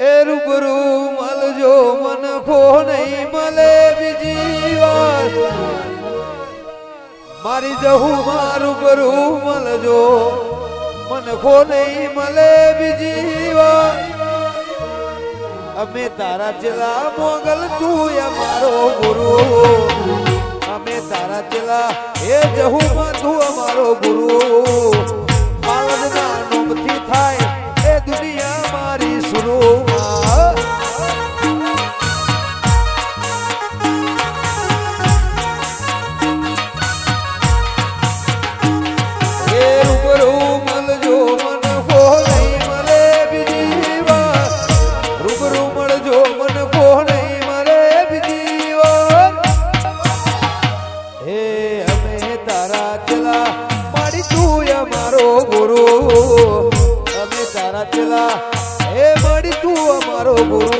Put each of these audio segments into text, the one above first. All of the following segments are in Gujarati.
એ રૂબરૂ મળજો, મન ખો નહીં મળે બીજી વાર મારી જહુ મારું બરું મળજો, મન ખો નહીં મળે બીજી વાર અમે તારા ચેલા મોગલ તું અમારો ગુરુ. અમે તારા ચેલા, એ જહુ માં અમારો ગુરુ. અમે તારા ચલા હે મારી તું અમારો ગુરુ.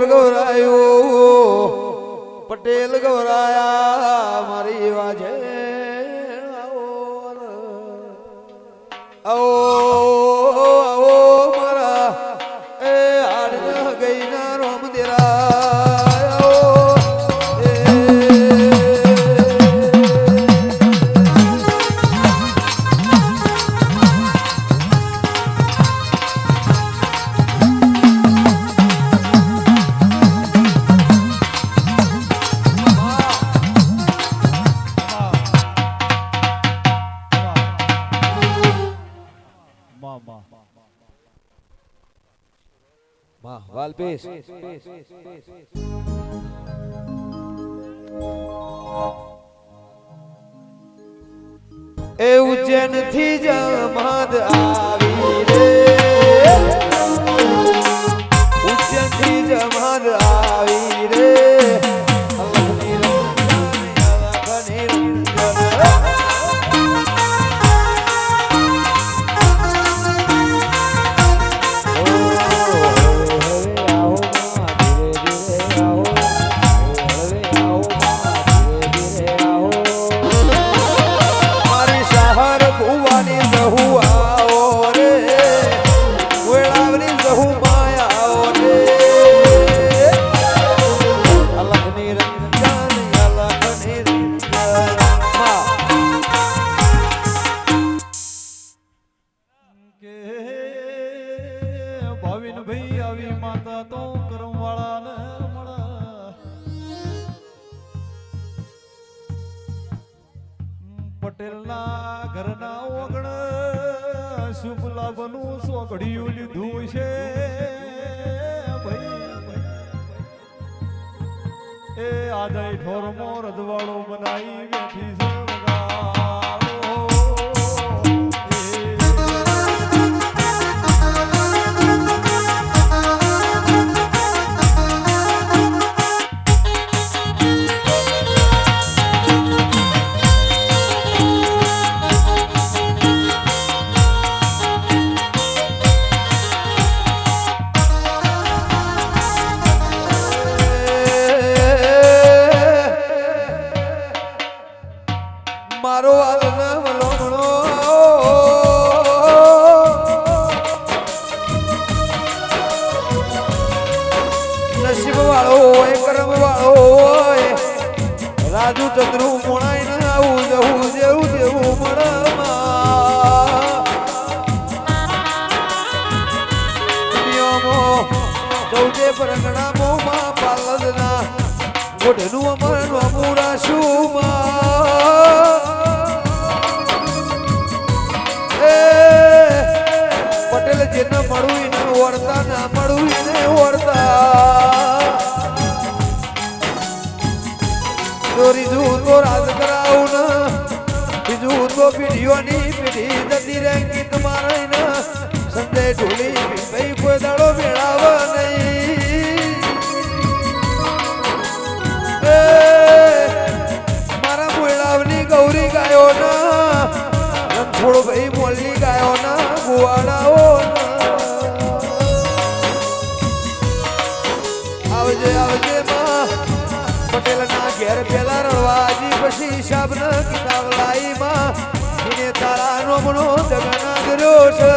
ઠોર ગવરાયો પટેલ ગવરાયા મારી વાજે વાલપેશ એ ઉજ્જૈનથી જમાદ આવી રે. ભાવિન ભાઈ આવી માતા તો કરમ વાળાને મળે. પટેલના ઘરના ઓગણ શુભ લાભનું સોગડિયું લીધું છે. ભાઈ એ આદય ઠોરમો રજવાડો બનાવી ચૌદે પરંગણા મોમાં પાલદના ગોઢનું અમરનું અમુરાશું એ, પટેલ જેને મળું એને વળતા ના મળવું એને વળતા ચોરી જું તો રાજ કરાવું ને, બીજું તો પીઢીઓની પીઢી જતી રહે ગીત મારે હમણો જગનાગરો છે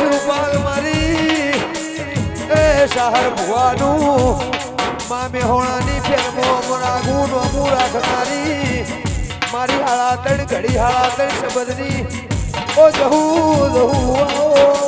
રૂપાલ મારી, એ શહર ભુવાનું, મા મેહોણાની ફેરમો મોરાગું નોમું રાખનારી. મારી હાળાતણ, ઘડી હાળાતણ શબ્દની, ઓ જહુ જહુ આવો.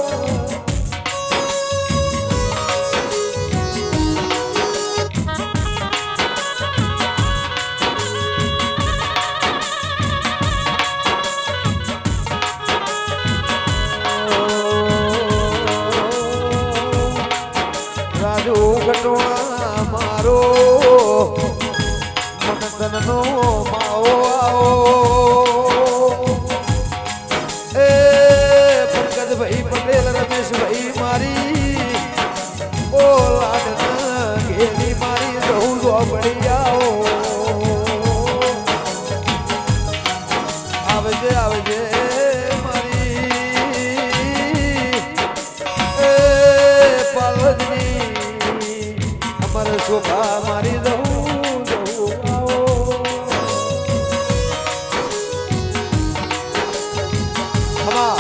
ખમા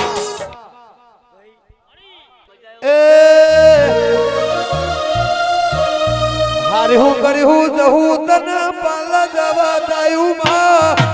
એ. હારે હું કર્યું જહું તન પાલ જવા દાયું માં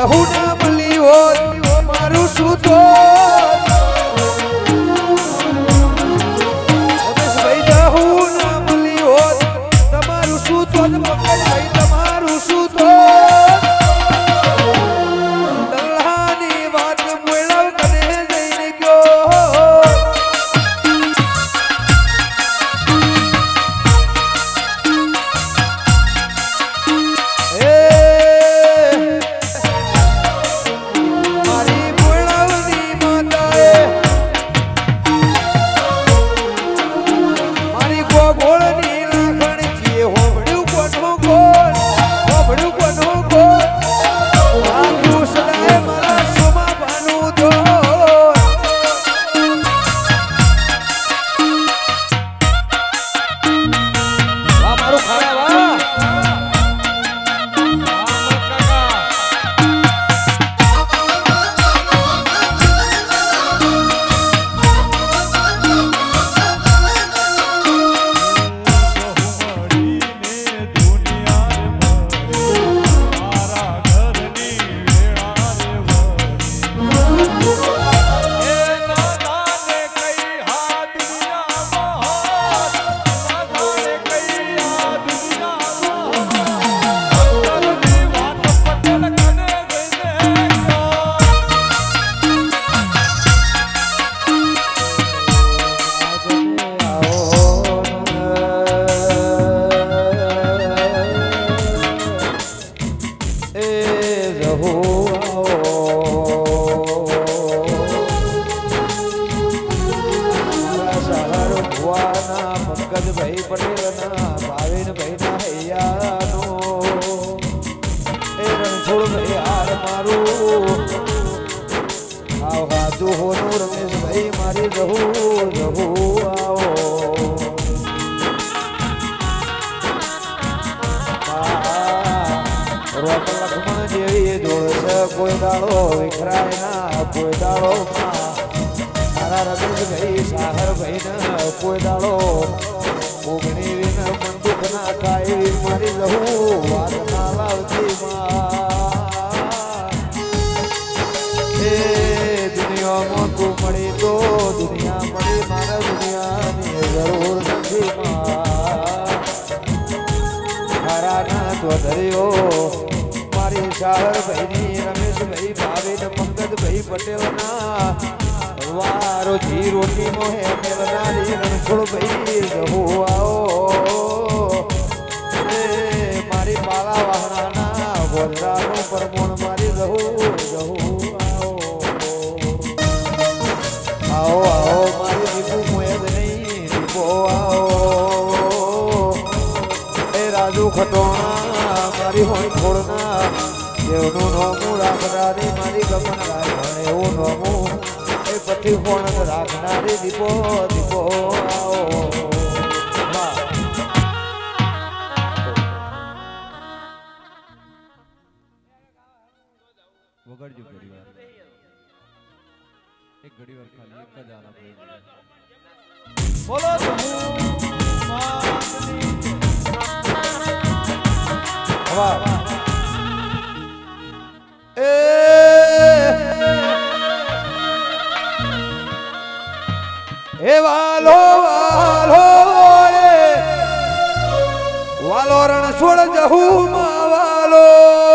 કહું ના ભૂલી હોત મારું શું જેવી જોડશે કોઈ દાડો વિખરાય ના કોઈ દાડો મારા રમેશભાઈ સાગરભાઈ ને કોઈ દાડો દુનિયામાં તું મળી તો દુનિયા ધર્યો મારી શાહરભાઈની રમેશભાઈ ભાવિન પંકજભાઈ પટેલના. વારો જી રોટી મોહે મેલનારી રણછોડભાઈ રહો આવો. એ મારી બાળા વાહણાના ગોધરાનું પરમોણ મારી રહું રહું આવો. આવો આવો, મારી દીપુ મોયદ નહીં દીપો આવો. એ રાજુ ખટોણા મારી હોય ખોડના દેવનું નોમું રાખનારી મારી ગમન રાય એવું નોમું. એ પછી કોણ રાખનારી દીપો દીપો આવો. વગાડજો ઘડી એક વાહ. એ. એ વાલો વાલો રે વાલો રણ છોડ જહુ માં વાલો.